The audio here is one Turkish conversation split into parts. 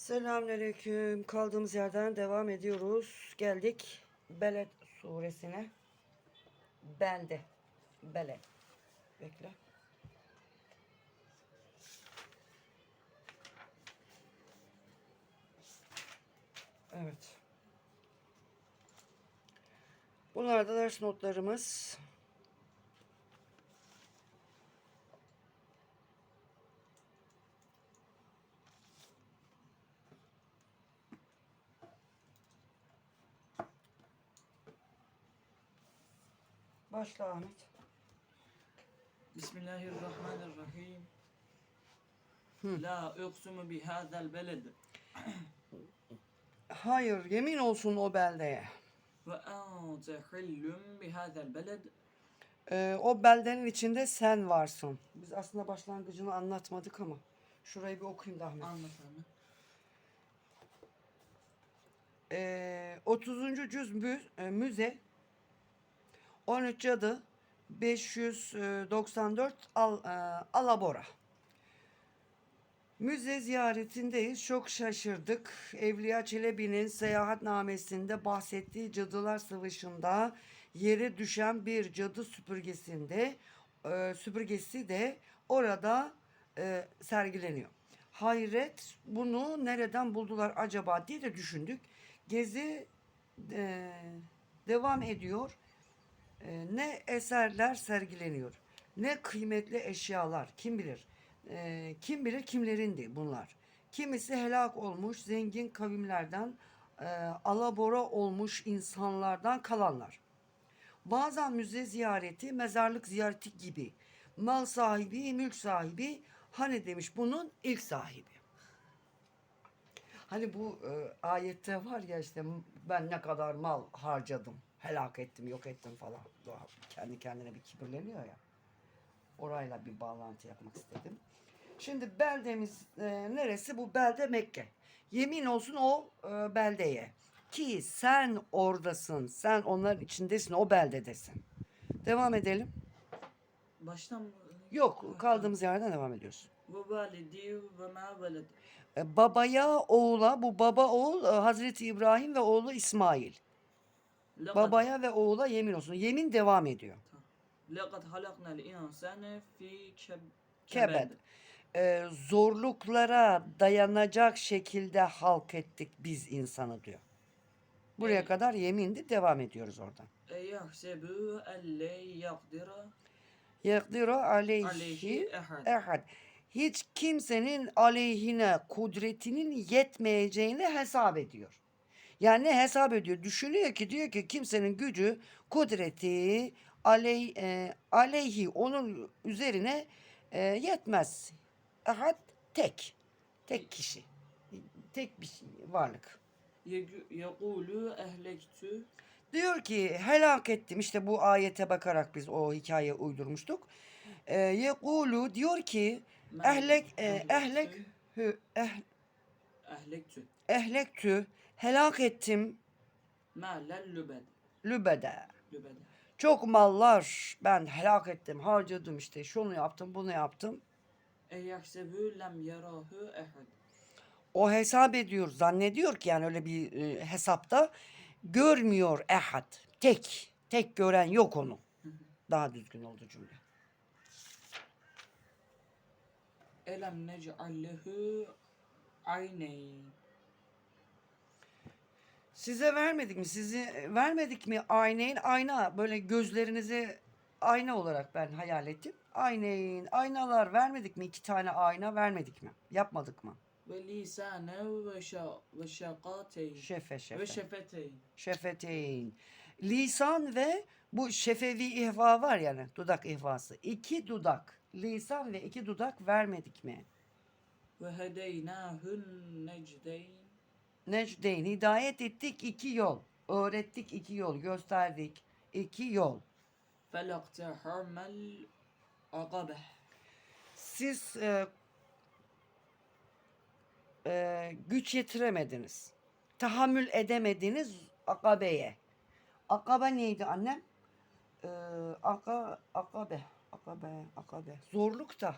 Selamünaleyküm. Kaldığımız yerden devam ediyoruz. Geldik Beled suresine. Belde. Beled. Bekle. Evet. Bunlar da ders notlarımız. Başla Ahmet. Bismillahirrahmanirrahim. La uqsimu bihadal beled Hayır, yemin olsun o beldeye. ve ente hillum bihadal beled. Ee, o beldenin içinde sen varsın. Biz aslında başlangıcını anlatmadık ama. Şurayı bir okuyayım da Ahmet. Anlat anne. Ee, 30. cüz e, müze 13 cadı 594 al, e, alabora. Müze ziyaretindeyiz. Çok şaşırdık. Evliya Çelebi'nin seyahatnamesinde bahsettiği Cadılar Savaşı'nda yere düşen bir cadı süpürgesinde e, süpürgesi de orada e, sergileniyor. Hayret bunu nereden buldular acaba diye de düşündük. Gezi e, devam ediyor. E, ne eserler sergileniyor, ne kıymetli eşyalar kim bilir. E, kim bilir kimlerindi bunlar. Kimisi helak olmuş zengin kavimlerden, e, alabora olmuş insanlardan kalanlar. Bazen müze ziyareti, mezarlık ziyareti gibi. Mal sahibi, mülk sahibi, hani demiş bunun ilk sahibi. Hani bu e, ayette var ya işte ben ne kadar mal harcadım, helak ettim, yok ettim falan. Doğa kendi kendine bir kibirleniyor ya. Orayla bir bağlantı yapmak istedim. Şimdi beldemiz e, neresi? Bu belde Mekke. Yemin olsun o e, beldeye. Ki sen oradasın, sen onların içindesin, o beldedesin. Devam edelim. Baştan mı? Yok, kaldığımız yerden devam ediyoruz. E, babaya, oğula, bu baba oğul e, Hazreti İbrahim ve oğlu İsmail. Babaya ve oğula yemin olsun. Yemin devam ediyor. Laqad halaknal insane fi keb- Kebed. E, zorluklara dayanacak şekilde halk ettik biz insanı diyor. Buraya kadar yemindi. Devam ediyoruz oradan. Eyahsebu en le yakdira Yakdiru aleyhi ehad. Hiç kimsenin aleyhine kudretinin yetmeyeceğini hesap ediyor. Yani hesap ediyor? Düşünüyor ki diyor ki kimsenin gücü, kudreti aley, e, aleyhi onun üzerine e, yetmez. Ehad tek. Tek kişi. Tek bir varlık. Yekulu ehlektu Diyor ki helak ettim işte bu ayete bakarak biz o hikaye uydurmuştuk. E, yekulu diyor ki ehlek e, ehlek hü, eh, Ehlektu. ehlektü helak ettim Ma lel lübed. lübede. Lübed. Çok mallar ben helak ettim, harcadım işte şunu yaptım, bunu yaptım. Eyahsebu lem yarahu ehad. O hesap ediyor, zannediyor ki yani öyle bir e, hesapta görmüyor ehad. Tek, tek gören yok onu. Daha düzgün oldu cümle. Elem nec'al lehu ayneyn. Size vermedik mi? Sizi vermedik mi ayneyn? Ayna böyle gözlerinizi ayna olarak ben hayal ettim. Ayneyn, aynalar vermedik mi? İki tane ayna vermedik mi? Yapmadık mı? Ve lisane ve şa- ve şakateyn. Şefe şefe. Ve şefeteyn. Şefeteyn. Lisan ve bu şefevi ihva var yani dudak ihvası. İki dudak. Lisan ve iki dudak vermedik mi? Ve hedeynâhun necdeyn. Necdeyn hidayet ettik iki yol. Öğrettik iki yol. Gösterdik iki yol. Felaktehamel agabe. Siz e, e, güç yetiremediniz. Tahammül edemediniz akabeye. Akabe neydi annem? Ee, aka, akabe, akabe, akabe. Zorluk da.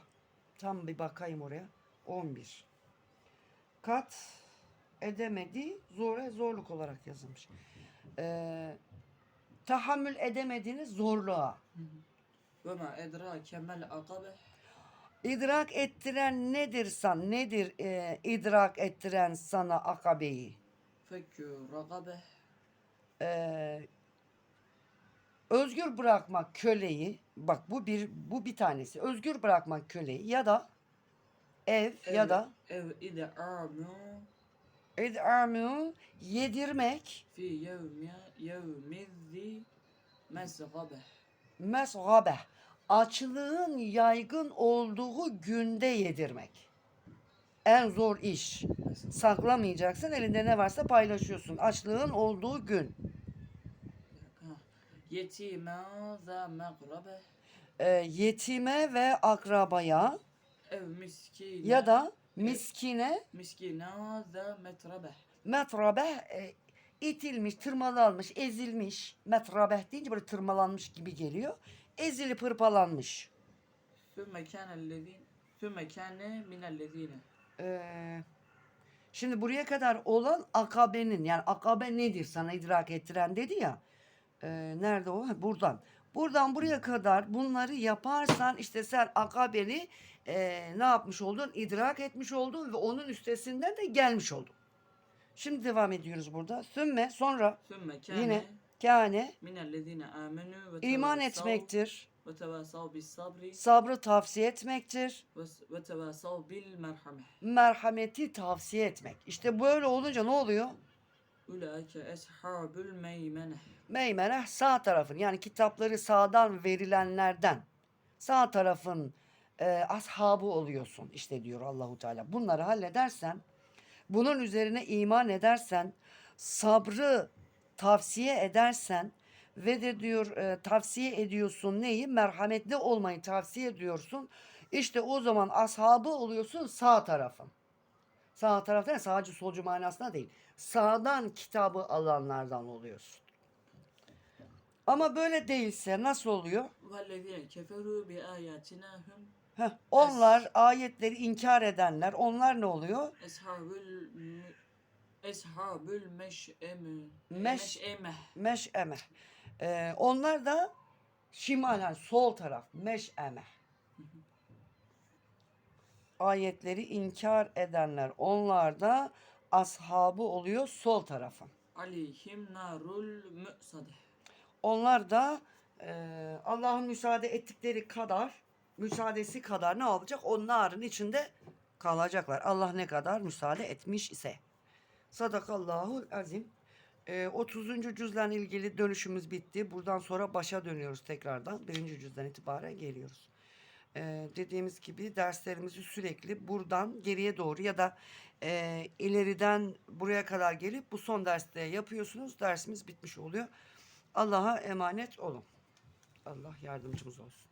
Tam bir bakayım oraya. 11. Kat edemedi, zora zorluk olarak yazılmış. Ee, tahammül edemediğiniz zorluğa. Ve ma edrake akabe. İdrak ettiren nedir san? Nedir e, idrak ettiren sana akabeyi? Fekkü ragabe. Ee, özgür bırakmak köleyi. Bak bu bir bu bir tanesi. Özgür bırakmak köleyi ya da ev, ev ya da ev ile amu İd'amu yedirmek. Fi yevmi mesgabeh. Mesgabeh. Açlığın yaygın olduğu günde yedirmek. En zor iş. Saklamayacaksın. Elinde ne varsa paylaşıyorsun. Açlığın olduğu gün. Yetime za megrabe. Ee, yetime ve akrabaya. Ev miskine. Ya da Miskine Miskina za metrabeh. metrabeh e, itilmiş, tırmalanmış, ezilmiş. Metrabeh deyince böyle tırmalanmış gibi geliyor. Ezilip hırpalanmış. Sümme kânellezîn. Sümme kâne minellezîne. Ee, şimdi buraya kadar olan akabenin yani akabe nedir sana idrak ettiren dedi ya. Ee, nerede o? Ha, Buradan. Buradan buraya kadar bunları yaparsan işte sen akabeni e, ne yapmış oldun? İdrak etmiş oldun ve onun üstesinden de gelmiş oldun. Şimdi devam ediyoruz burada. Sümme sonra Sümme kâne, yine kâne iman etmektir. Sabrı tavsiye etmektir. Merhameti tavsiye etmek. İşte böyle olunca ne oluyor? Ulaike eshabul meymeneh. Meymeneh sağ tarafın yani kitapları sağdan verilenlerden sağ tarafın e, ashabı oluyorsun işte diyor Allahu Teala. Bunları halledersen bunun üzerine iman edersen sabrı tavsiye edersen ve de diyor e, tavsiye ediyorsun neyi? Merhametli olmayı tavsiye ediyorsun. İşte o zaman ashabı oluyorsun sağ tarafın. Sağ taraftan sağcı solcu manasına değil. Sağdan kitabı alanlardan oluyorsun. Ama böyle değilse nasıl oluyor? Heh, onlar ayetleri inkar edenler onlar ne oluyor? Eshabül Eshabül meş'eme. Meş'eme. Meş'eme. Ee, onlar da şimalen sol taraf meş'eme ayetleri inkar edenler onlar da ashabı oluyor sol tarafın. Aleyhim narul müsadeh. Onlar da e, Allah'ın müsaade ettikleri kadar, müsaadesi kadar ne olacak? O narın içinde kalacaklar. Allah ne kadar müsaade etmiş ise. Sadakallahu azim. E, 30. cüzle ilgili dönüşümüz bitti. Buradan sonra başa dönüyoruz tekrardan. 1. cüzden itibaren geliyoruz. E, dediğimiz gibi derslerimizi sürekli buradan geriye doğru ya da e, ileriden buraya kadar gelip bu son derste yapıyorsunuz. Dersimiz bitmiş oluyor. Allah'a emanet olun. Allah yardımcımız olsun.